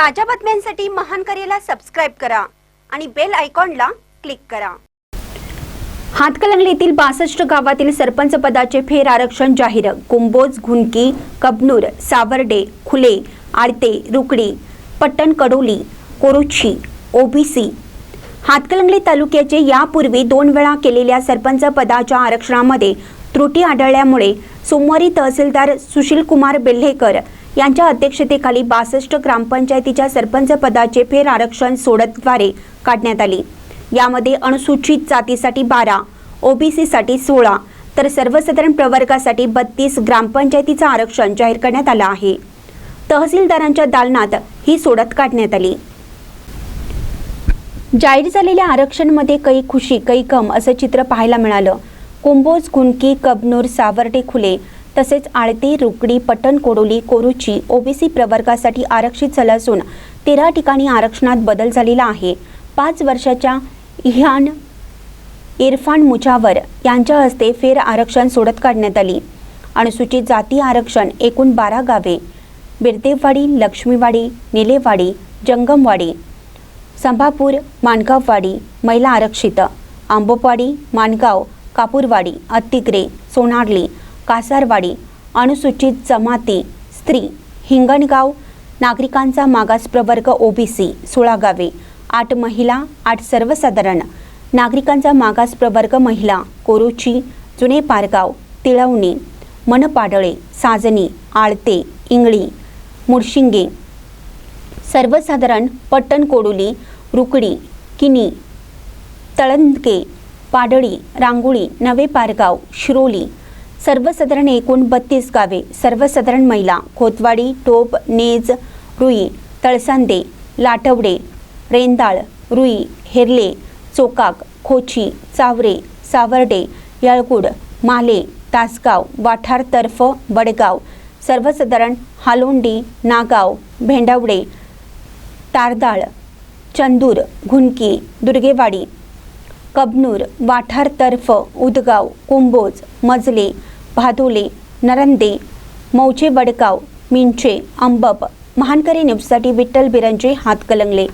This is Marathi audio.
ताज्या बातम्यांसाठी महान करेला सबस्क्राईब करा आणि बेल आयकॉनला क्लिक करा. हातकलंगलीतील बासष्ट गावातील सरपंच पदाचे फेर आरक्षण जाहीर. कुंभोज घुनकी कबनूर सावर्डे खुले आडते रुकडी पट्टण कडोली कोरुची ओबीसी. हातकलंगली तालुक्याचे यापूर्वी दोन वेळा केलेल्या सरपंच पदाच्या आरक्षणामध्ये त्रुटी आढळल्यामुळे सोमवारी तहसीलदार सुशीलकुमार बेल्हेकर यांच्या अध्यक्षतेखाली बासष्ट ग्रामपंचायतीच्या सरपंच पदाचे फेर आरक्षण सोडतद्वारे काढण्यात आली. यामध्ये अनुसूचित जातीसाठी बारा ओबीसीसाठी सोळा तर सर्वसाधारण प्रवर्गासाठी बत्तीस ग्रामपंचायतीचं आरक्षण जाहीर करण्यात आलं आहे. तहसीलदारांच्या दालनात ही सोडत काढण्यात आली. जाहीर झालेल्या आरक्षणमध्ये कै खुशी काही कम असं चित्र पाहायला मिळालं. कुंभोज कुणकी कबनूर सावर्डे खुले तसेच आळती रुकडी पटण कोडोली कोरुची ओबीसी प्रवर्गासाठी आरक्षित झालं असून तेरा ठिकाणी आरक्षणात बदल झालेला आहे. पाच वर्षाच्या इहान इरफान मुजावर यांच्या हस्ते फेर आरक्षण सोडत काढण्यात आली. अनुसूचित जाती आरक्षण एकूण बारा गावे बिरदेववाडी लक्ष्मीवाडी निलेवाडी जंगमवाडी संभापूर माणगाववाडी महिला आरक्षित आंबोपवाडी माणगाव कापूरवाडी अत्तिग्रे सोनारली कासारवाडी अनुसूचित जमाती स्त्री हिंगणगाव नागरिकांचा मागास प्रवर्ग ओबीसी सोळा गावे आठ महिला आठ सर्वसाधारण नागरिकांचा मागास प्रवर्ग महिला कोरोची जुने पारगाव तिळवणी मनपाडळे साजनी आळते इंगळी मुडशिंगे सर्वसाधारण पट्टण कोडोली रुकडी किनी तळंदके पाडळी रांगोळी नवे पारगाव शिरोली सर्वसाधारण एकूण बत्तीस गावे सर्वसाधारण महिला खोतवाडी टोप नेज रुई तळसांदे लाटवडे रेंदाळ रुई हेरले चोकाक खोची चावरे सावर्डे यळगुड माले तासगाव वाठार तर्फ बडगाव सर्वसाधारण हालोंडी नागाव भेंडावडे तारदाळ चंदूर घुनकी दुर्गेवाडी कबनूर वाठार तर्फ उदगाव कुंभोज मजले भादोले नरंदे मौजे वडगाव मिंचे अंबब महानकरी न्यूजसाठी विठ्ठल बिरंजे हातकलंगले.